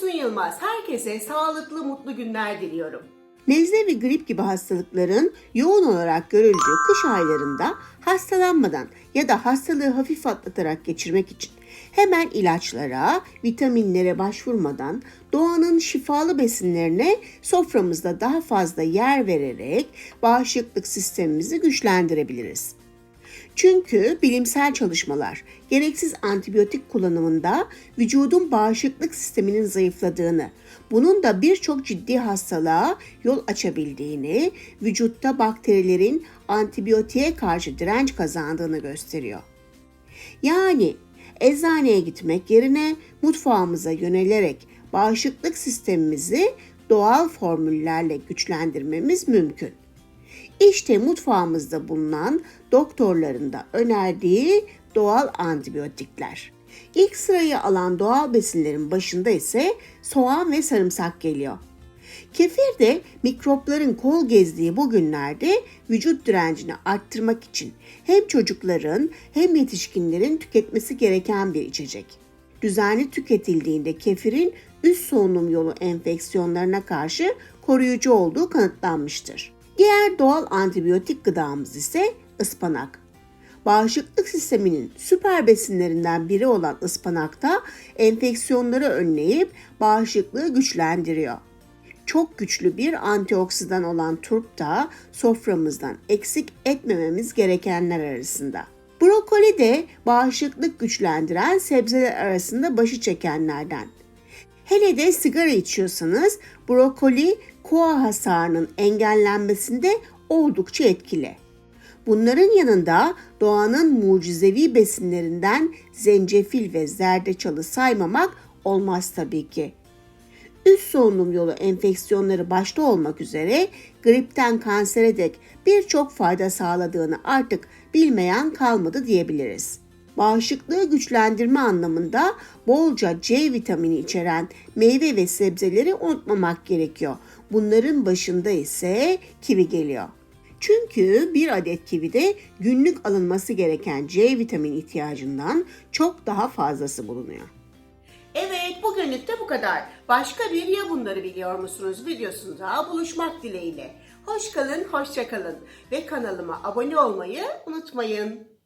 Füsun Yılmaz. Herkese sağlıklı, mutlu günler diliyorum. Nezle ve grip gibi hastalıkların yoğun olarak görüldüğü kış aylarında hastalanmadan ya da hastalığı hafif atlatarak geçirmek için hemen ilaçlara, vitaminlere başvurmadan doğanın şifalı besinlerine soframızda daha fazla yer vererek bağışıklık sistemimizi güçlendirebiliriz. Çünkü bilimsel çalışmalar gereksiz antibiyotik kullanımında vücudun bağışıklık sisteminin zayıfladığını, bunun da birçok ciddi hastalığa yol açabildiğini, vücutta bakterilerin antibiyotiğe karşı direnç kazandığını gösteriyor. Yani eczaneye gitmek yerine mutfağımıza yönelerek bağışıklık sistemimizi doğal formüllerle güçlendirmemiz mümkün. İşte mutfağımızda bulunan doktorların da önerdiği doğal antibiyotikler. İlk sırayı alan doğal besinlerin başında ise soğan ve sarımsak geliyor. Kefir de mikropların kol gezdiği bu günlerde vücut direncini arttırmak için hem çocukların hem yetişkinlerin tüketmesi gereken bir içecek. Düzenli tüketildiğinde kefirin üst solunum yolu enfeksiyonlarına karşı koruyucu olduğu kanıtlanmıştır. Diğer doğal antibiyotik gıdamız ise ıspanak. Bağışıklık sisteminin süper besinlerinden biri olan ıspanakta enfeksiyonları önleyip bağışıklığı güçlendiriyor. Çok güçlü bir antioksidan olan turp da soframızdan eksik etmememiz gerekenler arasında. Brokoli de bağışıklık güçlendiren sebzeler arasında başı çekenlerden. Hele de sigara içiyorsanız brokoli koa hasarının engellenmesinde oldukça etkili. Bunların yanında doğanın mucizevi besinlerinden zencefil ve zerdeçalı saymamak olmaz tabii ki. Üst solunum yolu enfeksiyonları başta olmak üzere gripten kansere dek birçok fayda sağladığını artık bilmeyen kalmadı diyebiliriz. Bağışıklığı güçlendirme anlamında bolca C vitamini içeren meyve ve sebzeleri unutmamak gerekiyor. Bunların başında ise kivi geliyor. Çünkü bir adet kivide günlük alınması gereken C vitamini ihtiyacından çok daha fazlası bulunuyor. Evet bugünlük de bu kadar. Başka bir ya bunları biliyor musunuz videosunda buluşmak dileğiyle. Hoş kalın, hoşça kalın ve kanalıma abone olmayı unutmayın.